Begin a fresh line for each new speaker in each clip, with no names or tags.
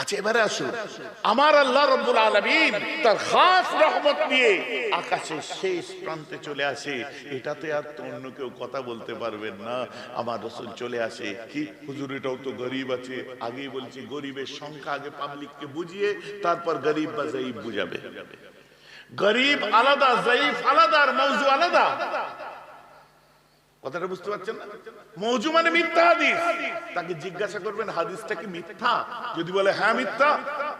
আচ্ছা এবারে আসুন। আমার আল্লাহ রব্বুল আলামিন তার খাস রহমত নিয়ে শেষ প্রান্তে চলে আসে। এটাতে আর তো অন্য কেউ কথা বলতে পারবেন না। আমার রসুল চলে আসে। কি? হুজুর, এটাও তো গরিব আছে। আগেই বলছি, গরিবের সংখ্যা আগে পাবলিককে বুঝিয়ে তারপর গরিব বা জয়ীব বুঝাবে। গরিব আলাদা জয়ীফ আলাদা আর মৌজু আলাদা। কথাটা বুঝতে পারছেন না? মৌজু মানে মিথ্যা হাদিস। তাকে জিজ্ঞাসা করবেন, হাদিসটা কি মিথ্যা? যদি বলে হ্যাঁ মিথ্যা,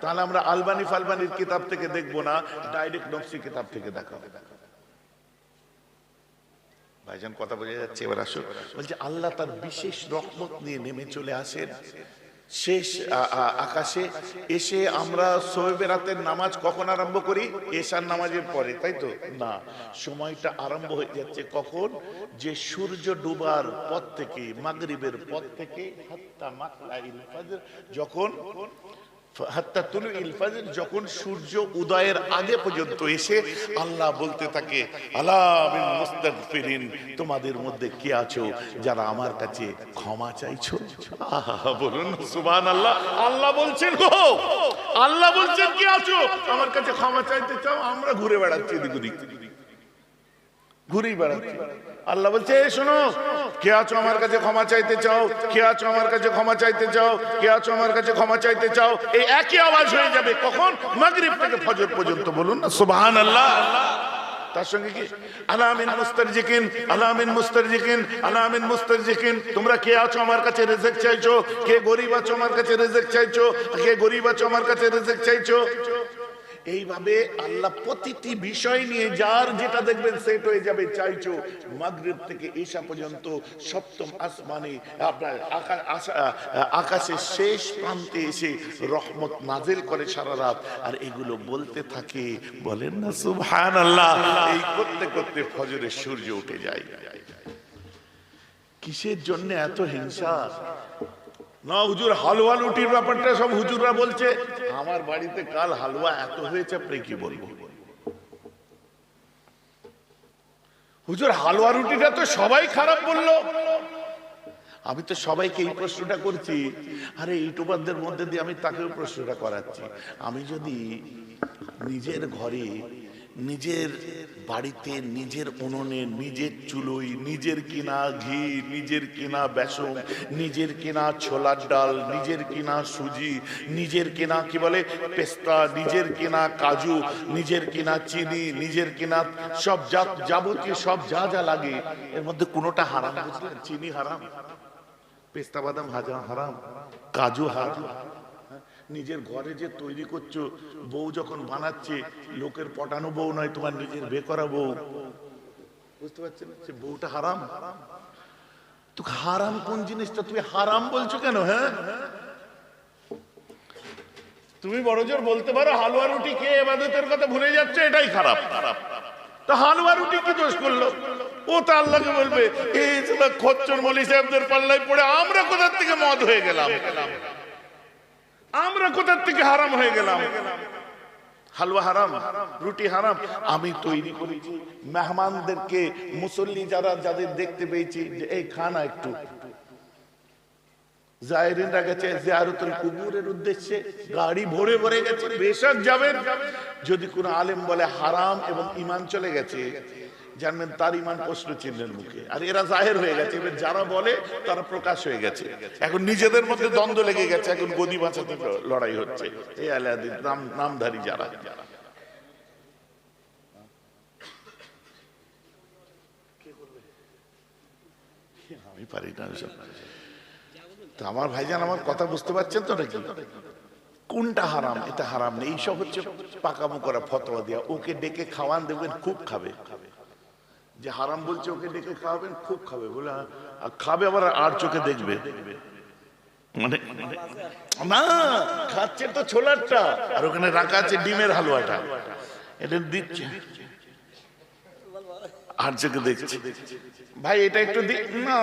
তাহলে আমরা আলবানি ফালবানির কিতাব থেকে দেখব না, ডাইরেক্ট নকশি কিতাব থেকে দেখাবো ভাইজান, কথা বোঝা যাচ্ছে? এবার আসো বলছে, আল্লাহ তার বিশেষ রহমত নিয়ে নেমে চলে আসেন। শেষ আকাশে এসে আমরা সোয়েবে রাতের নামাজ কখন আরম্ভ করি? এশার নামাজের পরে, তাই তো? না, সময়টা আরম্ভ হয়ে যাচ্ছে কখন? যে সূর্য ডুবার পথ থেকে, মাগরিবের পথ থেকে যখন যখন সূর্য উদয়ের আগে পর্যন্ত এসে আল্লাহ বলতে থাকে তোমাদের মধ্যে কে আছো যারা আমার কাছে ক্ষমা চাইছো? বলুন সুবহানাল্লাহ। আল্লাহ আল্লাহ বলছেন গো আল্লাহ বলছেন, কে আছো? আমার কাছে ক্ষমা চাইতে চাও, আমরা ঘুরে বেড়াচ্ছি ওদিক। ঘুরেই বেড়াচ্ছি। আল্লাহ বলছে, "এই শোনো, কে আছো আমার কাছে ক্ষমা চাইতে চাও? কে আছো আমার কাছে ক্ষমা চাইতে চাও? কে আছো আমার কাছে ক্ষমা চাইতে চাও? এই একই আওয়াজ হয়ে যাবে কখন? মাগরিব থেকে ফজর পর্যন্ত বলুন না সুবহান আল্লাহ তার সঙ্গে কি? আলামিন মুস্তারজিকিন আলামিন মুস্তারজিকিন আলামিন মুস্তারজিকিন, তোমরা কে আছো আমার কাছে রিজিক চাইছো? কে গরিব আছো আমার কাছে রিজিক চাইছো? কে গরিব আছো আমার কাছে রিজিক চাইছো? এইভাবে আল্লাহ প্রতিটি বিষয় নিয়ে যার যেটা দেখবেন সেট হয়ে যাবে, চাইছো মাগরিব থেকে ঈশা পর্যন্ত সপ্তম আসমানে আপনার আকা- আকাশের শেষ প্রান্তে এসে রহমত নাজিল করে সারা রাত। আর এগুলো বলতে থাকে, বলেন না সুবহান আল্লাহ এই করতে করতে ফজরের সূর্য উঠে যায়। কিসের জন্য এত হিংসা? না হুজুর হালুয়া লুটির ব্যাপারটা সব হুজুররা বলছে। আমার বাড়িতে কাল হালুয়া এত হয়েছে আপনি কি বলব? হুজুর হালুয়া রুটিটা তো সবাই খারাপ বলল। আমি তো সবাইকে এই প্রশ্নটা করছি। আরে ইউটিউবারদের মধ্যে দিয়ে আমি তাকেও প্রশ্নটা করাচ্ছি। আমি যদি নিজের ঘরে নিজের বাড়িতে, নিজের উনুনে, নিজের চুলোই নিজের কিনা ঘি, নিজের কিনা বেসন, নিজের কিনা ছোলার ডাল, নিজের কিনা সুজি, নিজের কিনা কি বলে? পেস্তা, নিজের কিনা কাজু, নিজের কিনা চিনি, নিজের কিনা সব যা যাবতীয় সব যা যা লাগে, এর মধ্যে কোনোটা হারাম চিনি হারাম, পেস্তা বাদাম হাজা হারাম, কাজু হারাম। নিজের ঘরে যে তৈরি করছ, বউ যখন বানাচ্ছে, লোকের পটানো বউ নয়, তোমার নিজের বে করা বউ। বুঝতে পারছেন? সে বউটা হারাম। তো হারাম কোন জিনিসটা? তুমি হারাম বলছো কেন হ্যাঁ? তুমি বড় জোর বলতে পারো, হালুয়া রুটি খেয়ে এবাদতের কথা ভুলে যাচ্ছে, এটাই খারাপ। খারাপ তা হালুয়া রুটি কি দোষ করল? ও তো আল্লাহকে বলবে, এই খচ্চর মলি সাহেবদের পাল্লায় পড়ে আমরা কোথার থেকে মদ হয়ে গেলাম? আমরা কোথার থেকে হারাম হয়ে গেলাম? হালুয়া হারাম, রুটি হারাম। আমি তৈরি করেছি, মেহমানদেরকে, মুসল্লি যারা, যাদের দেখতে পেয়েছি যে, এই খানা একটু। যদি কোন আলেম বলে হারাম এবং ইমান চলে গেছে জানবেন তার ইমান প্রশ্ন চিহ্নের মুখে। আর এরা জাহের হয়ে গেছে। এবার যারা বলে, তারা প্রকাশ হয়ে গেছে। এখন নিজেদের মধ্যে দ্বন্দ্ব লেগে গেছে। এখন গদি বাঁচাতে লড়াই হচ্ছে। এই আলাদিন নাম নামধারী যারা। আমি পারি না আমার ভাইজান আমার কথা বুঝতে পারছেন তো নাকি? কোনটা হারাম, এটা হারাম নেই এইসব হচ্ছে পাকামো করা ফতোয়া দেওয়া ওকে ডেকে খাওয়ান দেবেন, খুব খাবে। যে হারাম বলছে ওকে ডেকে খাওয়াবেন, খুব খাবে। বলে। আর খাবে আবার আর চোখে দেখবে। মানে না, খাচ্ছে তো ছোলারটা। আর ওখানে রাখা আছে ডিমের হালুয়াটা। এটা দিচ্ছে। আর চোখে দেখছে। ভাই, এটা একটু না,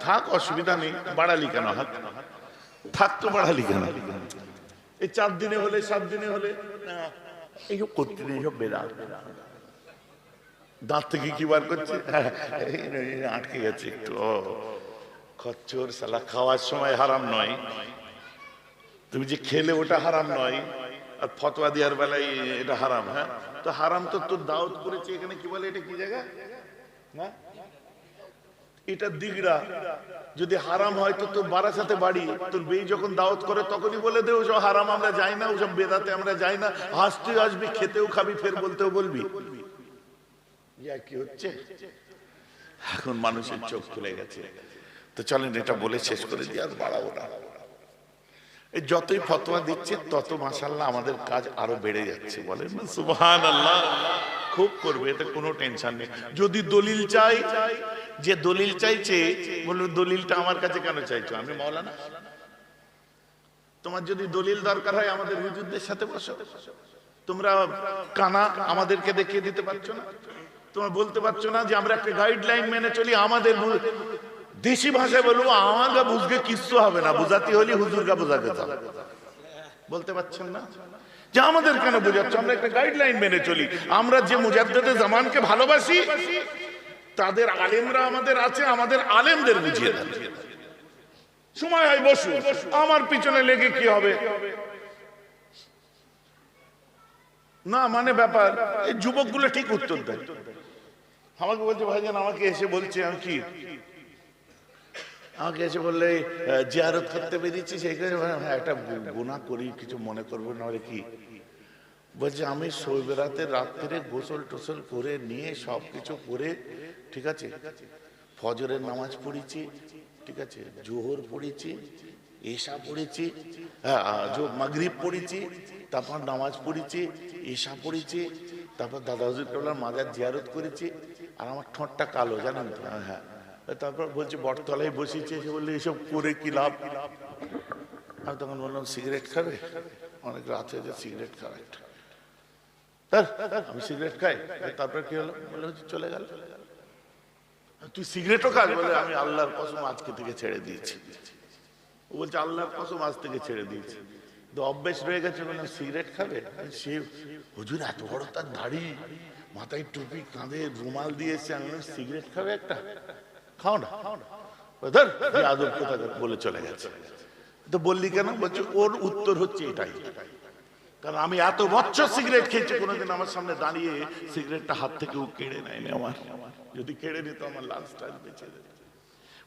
থাক, অসুবিধা নেই। বাড়ালি কেন, হাত? থাক তো, বাড়ালি কেন? এই চার দিনে হলে, সাত দিনে হলে এইসব করতে নেই সব বেড়া। দাঁত থেকে কি বার করছে? আটকে গেছে একটু। ও, খচ্চর সালা খাওয়ার সময় হারাম নয়। তুমি যে খেলে ওটা হারাম নয়, আর ফতোয়া দেওয়ার বেলায় এটা হারাম হ্যাঁ? তো হারাম তো তোর দাওয়াত করেছে এখানে, কি বলে এটা, কি জায়গা? না? এটা দিগড়া। যদি হারাম হয় তো তোর বাড়ার সাথে বাড়ি। তোর বেই যখন দাওয়াত করে, তখনই বলে দে ওসব হারাম, আমরা যাই না ওসব বেদাতে আমরা যাই না। হাসতে আসবি, খেতেও খাবি, ফের বলতেও বলবি। কি হচ্ছে? এখন মানুষের চোখ খুলে গেছে। তো চলেন, এটা বলে শেষ করে দিয়ে আর বাড়াবো না। যতই ফতোয়া দিচ্ছে, তত মাসাল্লাহ আমাদের কাজ আরও বেড়ে যাচ্ছে, বলেন সুবহান আল্লাহ খুব করবে, এতে কোনো টেনশন নেই। যদি দলিল চাই, যে দলিল চাইছে, বলবে, দলিলটা আমার কাছে কেন চাইছো? আমি মাওলানা। তোমার যদি দলিল দরকার হয়, আমাদের হুজুরদের সাথে বসো। তোমরা কানা আমাদেরকে দেখিয়ে দিতে পারছ না? তোমরা বলতে পারছ না যে আমরা একটা গাইডলাইন মেনে চলি, আমাদের দেশি ভাষায় বলব আমাকে বুঝবে কিচ্ছু হবে না। বুঝাতে হলে হুজুরকে বোঝাতে হবে। বলতে পারছেন না? যে আমাদের কেন বোঝাচ্ছ? আমরা একটা গাইডলাইন মেনে চলি। আমরা যে মুজাদ্দেদে জামানকে ভালোবাসি, তাদের আলেমরা আমাদের আছে, আমাদের আলেমদের বুঝিয়ে দেন। সময় হয় বসু আমার পিছনে লেগে কি হবে? না মানে ব্যাপার, এই যুবকগুলো ঠিক উত্তর দেয়। আমাকে বলছে, ভাইজান, আমাকে এসে বলছে, আমি কি? আমাকে এসে বললে জিয়ারত করতে বেরিয়েছি সেখানে হ্যাঁ একটা গুণা করি, কিছু মনে করব না কি? বলছে, আমি শৈবরাতে রাত্রে গোসল টোসল করে নিয়ে সব কিছু করে, ঠিক আছে? ফজরের নামাজ পড়েছি, ঠিক আছে? জোহর পড়েছি এসা পড়েছি হ্যাঁ মাগরিব পড়েছি তারপর নামাজ পড়েছি এশা পড়েছি তারপর দাদা হুজুর কেবলার মাজার জিয়ারত করেছি আর আমার ঠোঁটটা কালো জানেন তো? হ্যাঁ, হ্যাঁ। তারপর বলছে বটতলায় বসেছি এসে বললে এসব করে কি লাভ? আমি তখন বললাম সিগারেট খাবে? অনেক রাত হয়েছে সিগারেট খাবে আমি সিগারেট খাই। তারপর কি হলো? বলে চলে গেল। তুই সিগারেটও খাস? বলে আমি আল্লাহর কসম আজকে থেকে ছেড়ে দিয়েছি। ও বলছে আল্লাহর কসম আজ থেকে ছেড়ে দিয়েছি। অভ্যেস রয়ে গেছে সিগারেট খাবে? সে হুজুর এত বড় তার দাড়ি। মাথায় টুপি কাঁধে রুমাল দিয়েছে আমি সিগারেট খাবে একটা? খাও না। "ধুর, এই আদর কোথাকার", বলে চলে গেছে। তো বললি কেন? বলছে ওর উত্তর হচ্ছে এটাই। কারণ আমি এত বছর সিগারেট খেয়েছি কোনোদিন আমার সামনে দাঁড়িয়ে সিগারেটটা হাত থেকে কেড়ে নেয়নি আমার। যদি কেড়ে নিত আমার লাল স্টাইল বেঁচে যেত।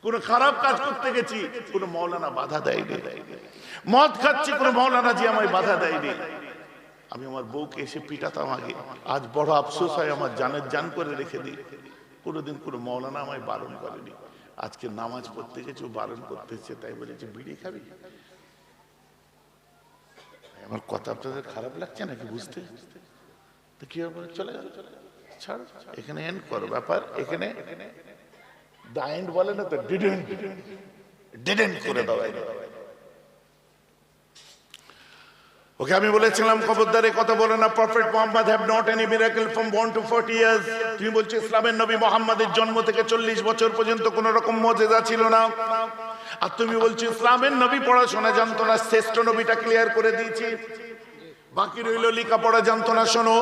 কোন খারাপ কাজ করতে গেছি, কোন মৌলানা বাধা দেয়নি। মদ খাচ্ছি, কোন মৌলানা যে আমায় বাধা দেয়নি। আমি আমার বউকে এসে পিটাতাম আগে। আজ বড় আফসোস হয় আমার জানের জান করে রেখে দিই। কোনোদিন কোনো মৌলানা আমায় বারণ করেনি। আজকে নামাজ পড়তে গেছে বারণ করতেছে, তাই বলেছে বিড়ি খাবি? আমার কথা আপনাদের খারাপ লাগছে নাকি বুঝতে? তো কি হবে চলে গেল। এখানে এন্ড করো। ব্যাপার এখানে দা বলে না তো ডিডেন্ট ডিডেন্ট করে দাও ওকে আমি বলেছিলাম, খবরদারে কথা বলে না prophet Mohammad have not any miracle from 1 to 40 years তুমি বলছো, ইসলামের নবী মোহাম্মদের জন্ম থেকে 40 বছর পর্যন্ত কোনো রকম মজেজা ছিল না। আর তুমি বলছো, ইসলামের নবী পড়াশোনা জানতো না, শ্রেষ্ঠ নবীটা ক্লিয়ার করে দিয়েছি। বাকি রইল লেখাপড়া জানতো না শোনো।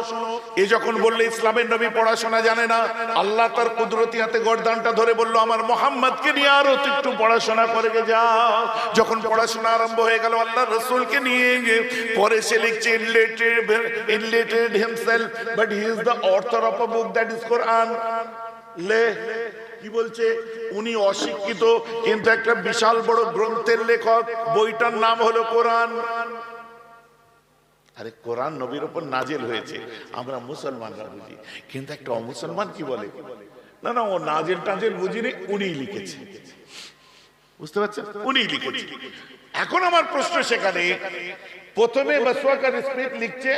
এ যখন বললে ইসলামের নবী পড়াশোনা জানে না, আল্লাহ তার কুদরতি হাতে গরদানটা ধরে বলল, আমার মোহাম্মদকে নিয়ে আরও একটু পড়াশোনা করে যাও যখন পড়াশোনা আরম্ভ হয়ে গেল আল্লাহ রসুলকে নিয়ে পরে সে লিখছে unlettered unlettered himself but he is the author of book that is Quran লে, কি বলছে? উনি অশিক্ষিত, কিন্তু একটা বিশাল বড় গ্রন্থের লেখক, বইটার নাম হলো কোরআন। আরে, কোরআন নবীর উপর নাজেল হয়েছে। আমরা মুসলমানরা বুঝি। কিন্তু একটা অমুসলমান কি বলে? না না, ও নাজেল টাজেল বুঝিনি, উনিই লিখেছে। বুঝতে পারছেন? উনি লিখেছে। এখন আমার প্রশ্ন সেখানে, প্রথমে বাসওয়াকার স্পিক লিখছে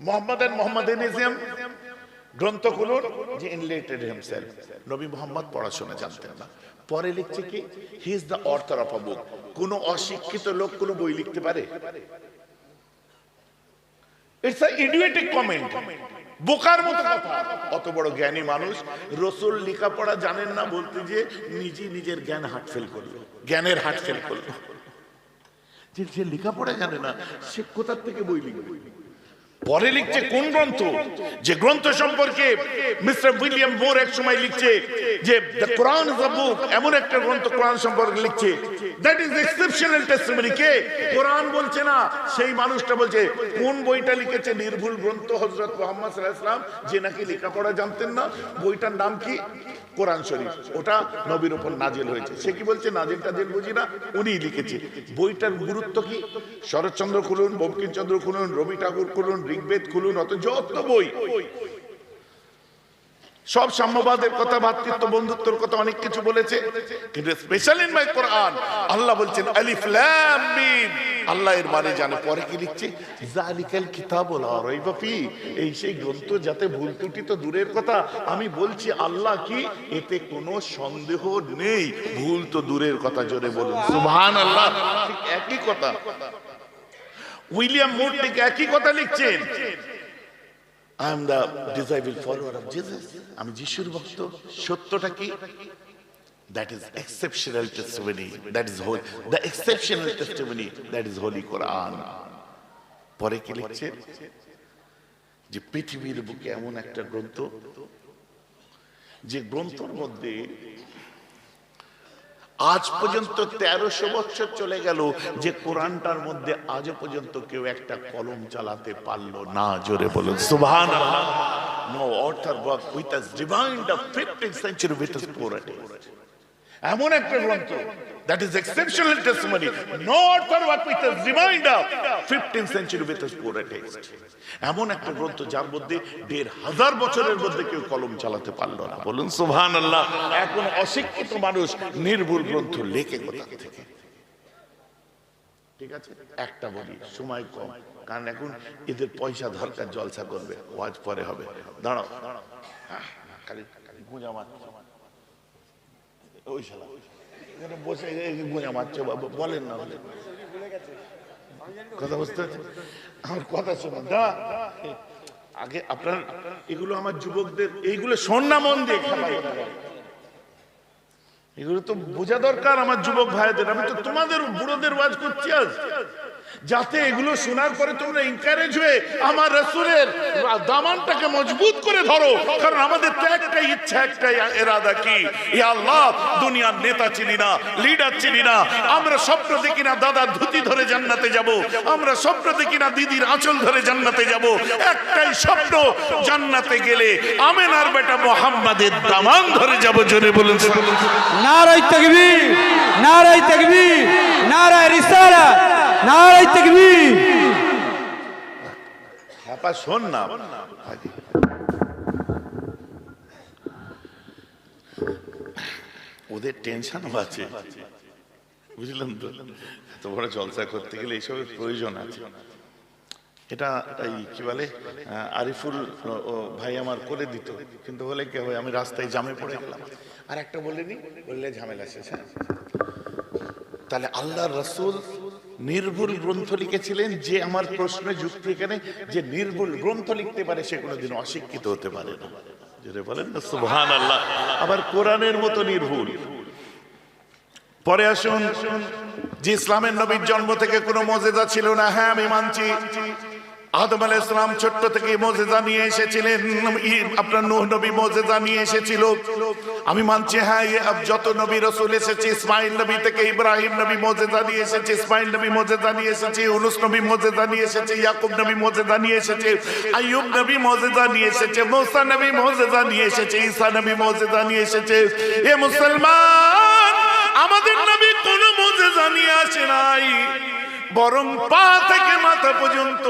মোহাম্মদ এন্ড মোহাম্মদিনিজম গ্রন্থ যে ইনলেটেড হিমসেলফ নবী মোহাম্মদ পড়াশোনা জানতেন না। পরে লিখছে কি he is the author of a book কোন অশিক্ষিত লোক কোন বই লিখতে পারে? ইটস আ ইডিয়েটিক কমেন্ট বোকার মতো কথা। অত বড় জ্ঞানী মানুষ। রসুল লেখাপড়া জানেন না বলতে যে নিজে নিজের জ্ঞান হাট ফেল করল। জ্ঞানের হাট ফেল করল। যে লেখাপড়া জানে না, সে কোথার থেকে বই লিখবে? পরে লিখছে কোন গ্রন্থ? যে গ্রন্থ সম্পর্কে মিস্টার উইলিয়াম মোর এক সময় লিখছে যে দ্য কোরআন ইজ বুক, এমন একটা গ্রন্থ কোরআন সম্পর্কে লিখছে। That is exceptional testimony. কে? কোরআন বলছে না, সেই মানুষটা বলছে, কোন বইটা লিখেছে নির্ভুল গ্রন্থ হযরত মুহাম্মদ সাল্লাল্লাহু আলাইহি যে নাকি লেখাপড়া জানতেন না? বইটার নাম কি? কোরআন শরীফ। ওটা নবীর উপর নাজিল হয়েছে। সে কি বলছে? নাজিল টাজিল বুঝি না? উনি লিখেছে। বইটার গুরুত্ব কি? শরৎচন্দ্র খুলুন, বঙ্কিমচন্দ্র খুলুন, রবি ঠাকুর খুলুন ঋগ্বেদ খুলুন অত যত বই। সব সাম্যবাদের কথা, ভাতৃত্ব, বন্ধুত্বর কথা অনেক কিছু বলেছে, কিন্তু special in my Quran Allah বলছেন আলিফ লাম মিম আল্লাহ এর মানে জানে, পরে কি লিখছে? জালিকাল কিতাবুল লা রাইবা ফি। এই সেই গ্রন্থ যাতে ভুল ত্রুটি তো দূরের কথা, আমি বলছি, আল্লাহ কি? এতে কোনো সন্দেহ নেই। ভুল তো দূরের কথা, জোরে বলুন। সুবহানাল্লাহ। ঠিক একই কথা। উইলিয়াম মোর ঠিক একই কথা লিখছেন। I am the disciple follower of Jesus আমি যিশুর ভক্ত। সত্যটা কি? That is exceptional testimony that is whole the exceptional testimony that is holy Quran পরে কি লিখছে যে পৃথিবীর বুকে এমন একটা গ্রন্থ, যে গ্রন্থর মধ্যে আজ পর্যন্ত তেরোশো বছর চলে গেল যে কোরআনটার মধ্যে আজ পর্যন্ত কেউ একটা কলম চালাতে পারল না, জোরে বলুন সুভান author work with us divine of 15th century এমন একটা গ্রন্থ that is exceptional testimony. No author work with a reminder 15th century with a poor text এমন একটা গ্রন্থ যার মধ্যে দেড় হাজার বছরের মধ্যে কেউ কলম চালাতে পারল না। বলুন সুবহান আল্লাহ এখন অশিক্ষিত মানুষ নির্ভুল গ্রন্থ লেখে কোথা থেকে? ঠিক আছে? একটা বলি, সময় কম। কারণ এখন এদের পয়সা দরকার জলসা করবে। ওয়াজ পরে হবে। দাঁড়াও। দাঁড়াও খালি গুঁজা ওই শালা। আমার কথা আগে আপনার এগুলো আমার যুবকদের, এইগুলো মন দিয়ে এগুলো তো বোঝা দরকার আমার যুবক ভাইদের। আমি তো তোমাদের বুড়োদের ওয়াজ করছি আজ। যাতে এগুলো শোনার পরে তোমরা ইনকারেজ হয়ে আমার রসুলের দামানটাকে মজবুত করে ধরো। কারণ আমাদের তো একটাই ইচ্ছা, একটাই এরাদা কি? ই আল্লাহ, দুনিয়ার নেতা চিনি না লিডার চিনি না। আমরা স্বপ্ন দেখি না দাদার ধুতি ধরে জান্নাতে যাব। আমরা স্বপ্ন দেখি না দিদির আঁচল ধরে জান্নাতে যাব। একটাই স্বপ্ন, জান্নাতে গেলে আমেনার বেটা মোহাম্মদের দামান ধরে যাব। জোরে বলুন
নারাই তকবীর নারাই তকবীর নারাই রিসালাত।
শোন না। ওদের টেনশনও আছে। বুঝলেন তো? এত বড় জলসা করতে গেলে এইসবের প্রয়োজন আছে। এটা এই কি বলে? আরিফুল ভাই আমার করে দিত। কিন্তু বলে কি হয়? আমি রাস্তায় জামে পড়ে গেলাম। আর একটা বলে বলেনি বললে ঝামেলা শেষ হ্যাঁ? তাহলে আল্লাহ রসুল নির্ভুল গ্রন্থ লিখেছিলেন যে আমার প্রশ্নে যুক্তি এখানে, যে নির্ভুল গ্রন্থ লিখতে পারে সে কোনোদিন অশিক্ষিত হতে পারে না। যেটা বলেন না সুহান আল্লাহ আবার কোরআনের মতো নির্ভুল। পরে আসুন, যে ইসলামের নবীর জন্ম থেকে কোনো মজেদা ছিল না। হ্যাঁ আমি মানছি। আদম আলাইহিস ইসলাম ছোট্ট থেকে মজেদা নিয়ে এসেছিলেন আপনার নূহ নবী মজেদা নিয়ে এসেছিল আমি মানছি হ্যাঁ যত নবী রসুল এসেছে ইসমাইল নবী থেকে ইব্রাহিম নবী মজেদা নিয়ে এসেছে ইসমাইল নবী মজেদা নিয়ে এসেছে ইউনুস নবী মজেদা নিয়ে এসেছে ইয়াকুব নবী মজেদা নিয়ে এসেছে আইয়ুব নবী মজেদা নিয়ে এসেছে মুসা নবী মজেদা নিয়ে এসেছে ঈসা নবী মজেদা নিয়ে এসেছে এ মুসলমান আমাদের নবী কোন মজেজা নিয়ে আসে নাই বরং পা থেকে মাথা পর্যন্ত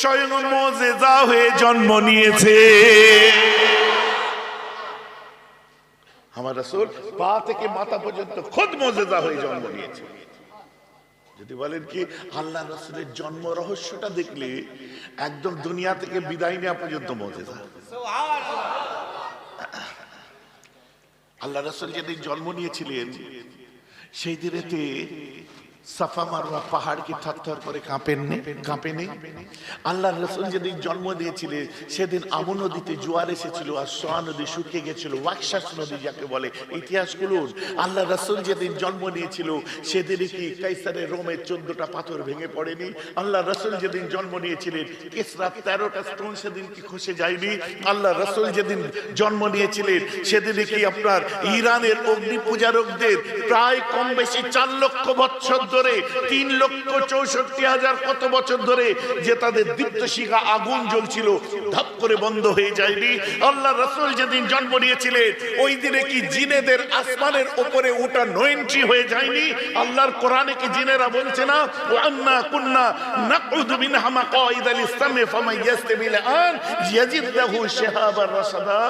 স্বয়ং মজেজা হয়ে জন্ম নিয়েছে। আমার রাসূল, পা থেকে মাথা পর্যন্ত খোদ মজেজা হয়ে জন্ম নিয়েছে। যদি বলেন কি, আল্লাহ রসুলের জন্ম রহস্যটা দেখলে একদম দুনিয়া থেকে বিদায় নেওয়া পর্যন্ত মজেজা আল্লাহ রসুল যেদিন জন্ম নিয়েছিলেন, সেই দিনেতে সাফা মারওয়া পাহাড় কি থরথর করে কাঁপেননি, কাঁপেনি। আল্লাহ রসুল যেদিন জন্ম দিয়েছিলেন, সেদিন আমু নদীতে জোয়ার এসেছিল আর সোয়া নদী শুকিয়ে গেছিল, ওয়াকশাস নদী যাকে বলে, ইতিহাস খুলুন। আল্লাহ রসুল যেদিন জন্ম নিয়েছিল সেদিন কি কাইসারের রোমের চোদ্দটা পাথর ভেঙে পড়েনি? আল্লাহ রসুল যেদিন জন্ম নিয়েছিলেন কেসরা তেরোটা স্টোন সেদিন কি খসে যায়নি? আল্লাহ রসুল যেদিন জন্ম নিয়েছিলেন সেদিনে কি আপনার ইরানের অগ্নি পূজারকদের প্রায় কম বেশি চার লক্ষ বছর ধরে তিন লক্ষ চৌষট্টি হাজার কত বছর ধরে যে তাদের দীপ্ত শিখা আগুন জ্বলছিল, ধাপ করে বন্ধ হয়ে যায়নি। আল্লাহ রসুল যেদিন জন্ম নিয়েছিলেন, ওই দিনে কি জিনেদের আসমানের উপরে ওটা নো এন্ট্রি হয়ে যায়নি? আল্লাহর কোরআনে কি জিনেরা বলছে না? ওয়ান্না কুন্না নাকুদু মিনহা মাকাইদা লিসসামি ফামান ইয়াস্তামিল আন ইয়াজিদ লাহু শিহাবার রাসাদা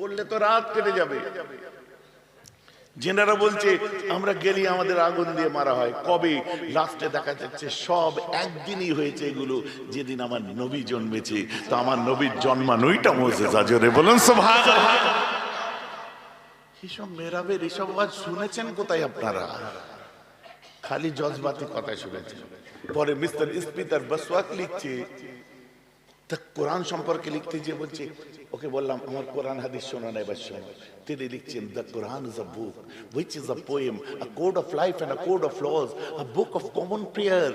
বললে তো রাত কেটে যাবে। জেনারা বলছে, আমরা গেলি আমাদের আগুন দিয়ে মারা হয়। কবে? লাস্টে দেখা যাচ্ছে, সব একদিনই হয়েছে এগুলো। যেদিন আমার নবী জন্মেছে। তো আমার নবীর জন্মানোইটা মোজেজা জোরে বলুন সুবহান এসব মেরাবের এসব আওয়াজ শুনেছেন কোথায় আপনারা? খালি জজবাতি কথা শুনেছেন। পরে মিস্টার স্পিতার বসওয়াক লিখছে, তা কোরআন সম্পর্কে লিখতে যে বলছে ওকে বললাম, আমার কোরআন হাদিস শোনা নাই বা শোনো। তিনি লিখছেন, the Quran is a book which is a poem a code of life and a code of laws a book of common prayer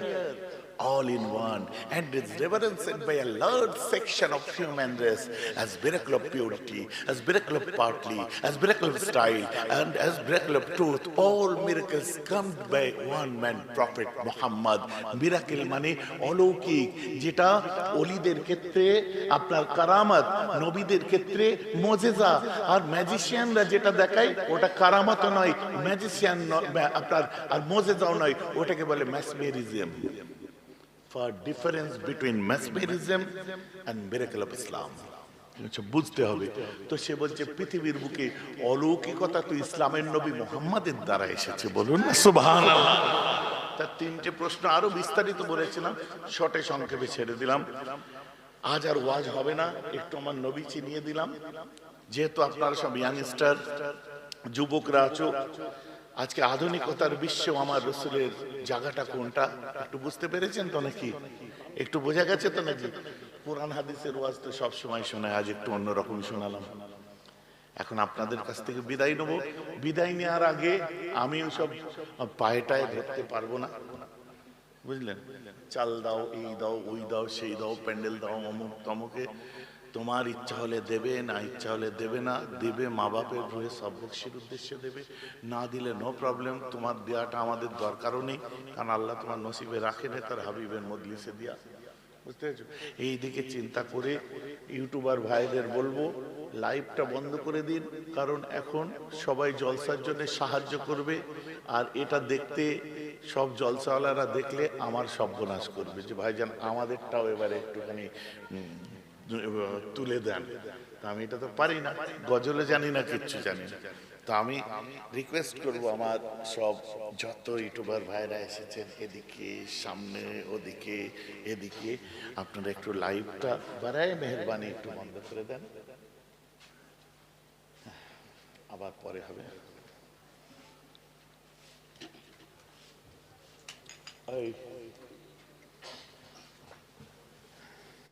all in one and is reverenced by a large section of human race as miracle of purity as miracle of partly as miracle of style and as miracle of truth all miracles come by one man prophet muhammad miracle মানে অলৌকিক যেটা অলিদের ক্ষেত্রে আপনার কারামাত নবীদের ক্ষেত্রে মজেজা আর ম্যাজিশিয়ানরা যেটা দেখায় ওটা কারামাতও নয় ম্যাজিশিয়ান আপনার আর মজেজাও নয় ওটাকে বলে ম্যাসমেরিজম for difference between mesmerism and miracle of Islam. আচ্ছা, বুঝতে হবে। তো সে বলছে পৃথিবীর বুকে অলৌকিকতা তো ইসলামের নবী মোহাম্মদের দ্বারা এসেছে বলুন না তার তিনটে প্রশ্ন আরও বিস্তারিত বলেছিলাম শর্টে সংক্ষেপে ছেড়ে দিলাম। আজ আর ওয়াজ হবে না একটু আমার নবী চিনিয়ে দিলাম। যেহেতু আপনারা সব ইয়াংস্টার যুবকরা আছো আজকে আধুনিকতার বিশ্ব আমার রসুলের জায়গাটা কোনটা? একটু বুঝতে পেরেছেন তো নাকি? একটু বোঝা গেছে তো নাকি? কোরআন, হাদিসের ওয়াজ তো সব সময় শোনায়, আজ একটু অন্যরকম শোনালাম। এখন আপনাদের কাছ থেকে বিদায় নেব। বিদায় নেওয়ার আগে আমি সব পায়েটায় ধরতে পারব না। বুঝলেন? চাল দাও, এই দাও, ওই দাও, সেই দাও, প্যান্ডেল দাও, অমুক তমুকে। তোমার ইচ্ছা হলে দেবে, না ইচ্ছা হলে দেবে না, দেবে মা বাপের রুহে সব বক্সির উদ্দেশ্যে দেবে। না দিলে নো প্রবলেম তোমার দেওয়াটা আমাদের দরকারও নেই, কারণ আল্লাহ তোমার নসিবে রাখে না তার হাবিবের মজলিসে দিয়া। বুঝতে পেরেছ? এই দিকে চিন্তা করে ইউটিউবার ভাইদের বলব, লাইভটা বন্ধ করে দিন, কারণ এখন সবাই জলসার জন্য সাহায্য করবে, আর এটা দেখতে সব জলসাওয়ালারা দেখলে আমার সর্বনাশ করবে। যে ভাইজান, আমাদেরটাও এবারে একটুখানি তুলে দেন। তা আমি এটা তো পারি না, গজলে জানি না, কিচ্ছু জানি না। তো আমি রিকোয়েস্ট করব আমার সব যত ইউটিউবার ভাইরা এসেছেন, এদিকে, সামনে, ওদিকে, এদিকে, আপনারা একটু লাইভটা বাড়ায় মেহরবানি একটু বন্ধ করে দেন। আবার পরে হবে। এই